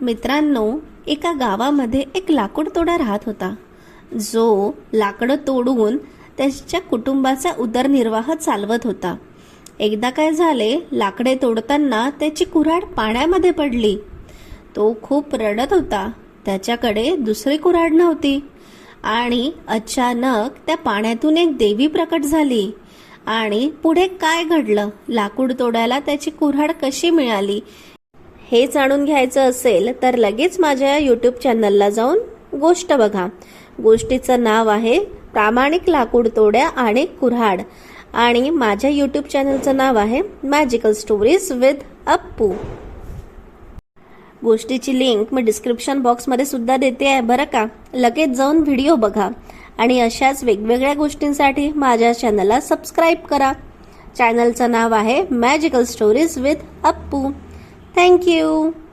मित्रांनो एका गावामध्ये एक लाकूडतोडा राहत होता. जो लाकडं तोडून त्याच्या कुटुंबाचा उदरनिर्वाह चालवत होता. एकदा काय झाले लाकडे तोडताना त्याची कुऱ्हाड पाण्यामध्ये पडली. तो खूप रडत होता. त्याच्याकडे दुसरी कुऱ्हाड नव्हती. आणि अचानक त्या पाण्यातून एक देवी प्रकट झाली. आणि पुढे काय घडलं? लाकूड तोडायला त्याची कुऱ्हाड कशी मिळाली? हे जाणून घ्यायचं असेल तर लगेच माझ्या यूट्यूब चॅनलला जाऊन गोष्ट बघा. गोष्टीचं नाव आहे प्रामाणिक लाकूड तोड्या आणि कुऱ्हाड. आणि माझ्या यूट्यूब चॅनलचं नाव आहे मॅजिकल स्टोरीज विथ अप्पू गोष्टीची लिंक मी डिस्क्रिप्शन बॉक्समध्ये सुद्धा देते आहे बरं का? लगेच जाऊन व्हिडिओ बघा. आणि अशाच वेगवेगळ्या गोष्टींसाठी माझ्या चॅनलला सबस्क्राईब करा. चॅनलचं नाव आहे magical stories with Appu Thank you.